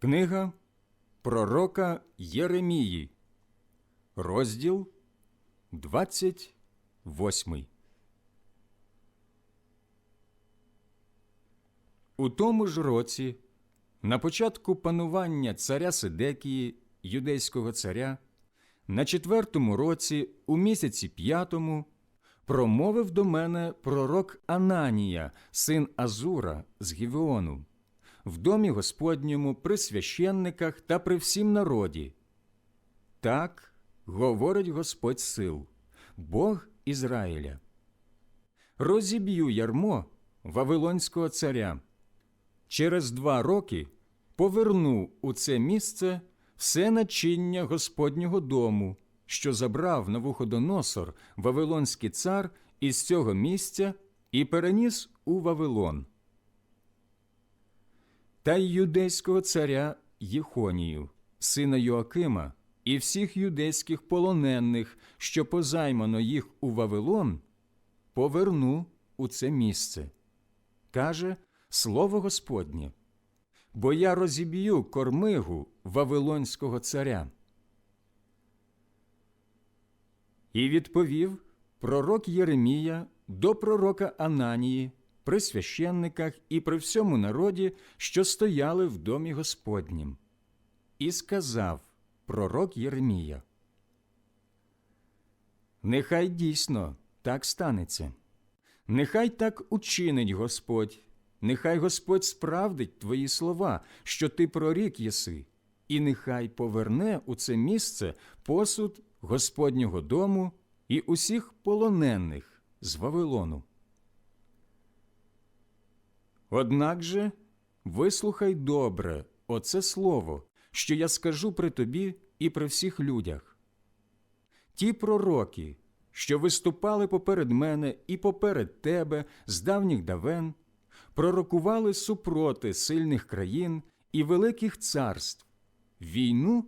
Книга Пророка Єремії, розділ 28. У тому ж році, на початку панування царя Сидекії, юдейського царя, на четвертому році, у місяці п'ятому, промовив до мене пророк Ананія, син Азура з Гівеону, в домі Господньому при священниках та при всім народі. Так говорить Господь сил, Бог Ізраїля. Розіб'ю ярмо Вавилонського царя. Через два роки поверну у це місце все начиння Господнього дому, що забрав Навуходоносор, Вавилонський цар, із цього місця і переніс у Вавилон. Та й юдейського царя Єхонію, сина Йоакима, і всіх юдейських полонених, що позаймано їх у Вавилон, поверну у це місце. Каже Слово Господнє, бо я розіб'ю кормигу Вавилонського царя. І відповів пророк Єремія до пророка Ананії при священниках і при всьому народі, що стояли в домі Господнім. І сказав пророк Єремія, Нехай дійсно так станеться, нехай так учинить Господь, нехай Господь справдить твої слова, що ти прорік єси, і нехай поверне у це місце посуд Господнього дому і усіх полонених з Вавилону. Однак же вислухай добре оце слово, що я скажу при тобі і при всіх людях. Ті пророки, що виступали поперед мене і поперед тебе з давніх давен, пророкували супроти сильних країн і великих царств, війну,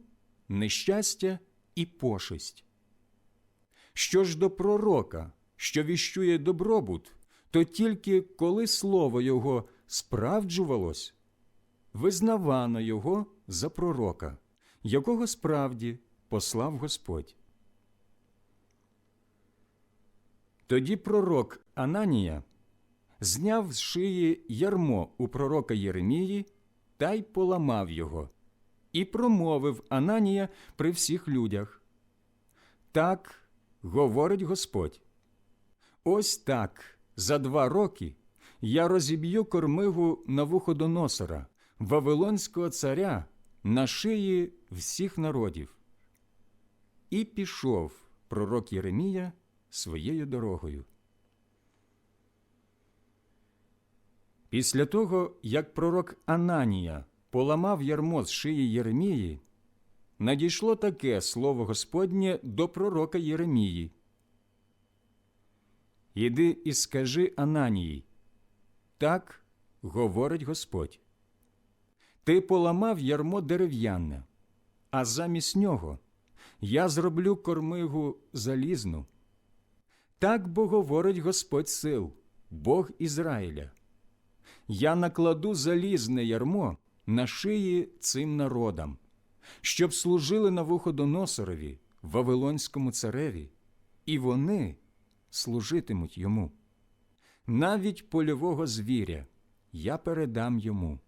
нещастя і пошесть. Що ж до пророка, що віщує добробут, то тільки коли слово його справджувалось, визнавано його за пророка, якого справді послав Господь. Тоді пророк Ананія зняв з шиї ярмо у пророка Єремії та й поламав його, і промовив Ананія при всіх людях. Так говорить Господь. Ось так за два роки я розіб'ю кормигу Навуходоносора, Вавилонського царя, на шиї всіх народів. І пішов пророк Єремія своєю дорогою. Після того, як пророк Ананія поламав ярмо з шиї Єремії, надійшло таке слово Господнє до пророка Єремії. Іди і скажи Ананії, так говорить Господь. Ти поламав ярмо дерев'яне, а замість нього я зроблю кормигу залізну. Так бо говорить Господь сил, Бог Ізраїля. Я накладу залізне ярмо на шиї цим народам, щоб служили на Вуходоносорові, Вавилонському цареві, і вони служитимуть йому. Навіть польового звіря я передам йому.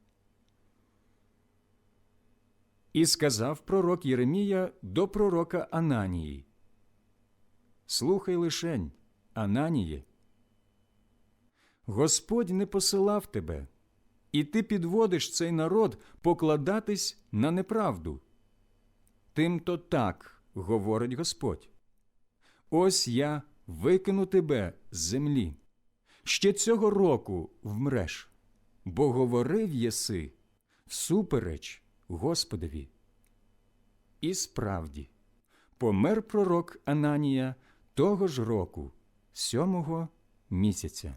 І сказав пророк Єремія до пророка Ананії. Слухай лишень, Ананіє. Господь не посилав тебе, і ти підводиш цей народ покладатись на неправду. Тимто так говорить Господь. Ось я викину тебе з землі. Ще цього року вмреш, бо говорив єси всупереч Господові. І справді, помер пророк Ананія того ж року, сьомого місяця.